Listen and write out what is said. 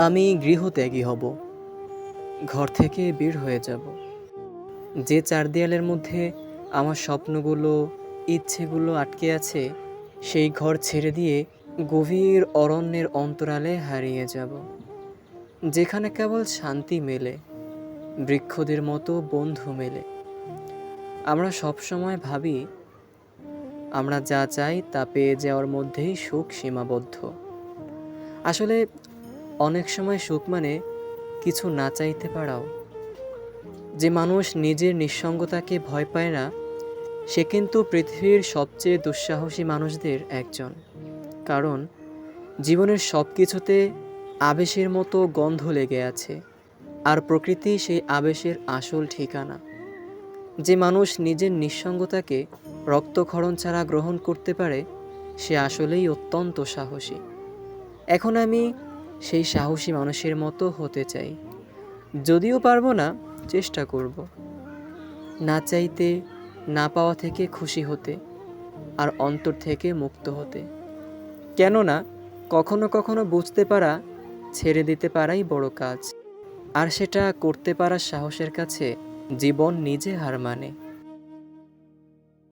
আমি গৃহত্যাগী হব। ঘর থেকে বের হয়ে যাব। যে চার দেয়ালের মধ্যে আমার স্বপ্নগুলো, ইচ্ছেগুলো আটকে আছে, সেই ঘর ছেড়ে দিয়ে গভীর অরণ্যের অন্তরালে হারিয়ে যাব। যেখানে কেবল শান্তি মেলে, বৃক্ষদের মতো বন্ধু মেলে। আমরা সবসময় ভাবি, আমরা যা চাই তা পেয়ে যাওয়ার মধ্যেই সুখ সীমাবদ্ধ। আসলে অনেক সময় সুখ মানে কিছু না চাইতে পারাও। যে মানুষ নিজের নিঃসঙ্গতাকে ভয় পায় না, সে কিন্তু পৃথিবীর সবচেয়ে দুঃসাহসী মানুষদের একজন। কারণ জীবনের সব কিছুতে আবেশের মতো গন্ধ লেগে আছে, আর প্রকৃতি সেই আবেশের আসল ঠিকানা। যে মানুষ নিজের নিঃসঙ্গতাকে রক্তক্ষরণ ছাড়া গ্রহণ করতে পারে, সে আসলেই অত্যন্ত সাহসী। এখন আমি সেই সাহসী মানুষের মতো হতে চাই। যদিও পারব না, চেষ্টা করব। না চাইতে, না পাওয়া থেকে খুশি হতে আর অন্তর থেকে মুক্ত হতে। কেননা, কখনো কখনো বুঝতে পারা, ছেড়ে দিতে পারাই বড় কাজ। আর সেটা করতে পারার সাহসের কাছে জীবন নিজে হার মানে।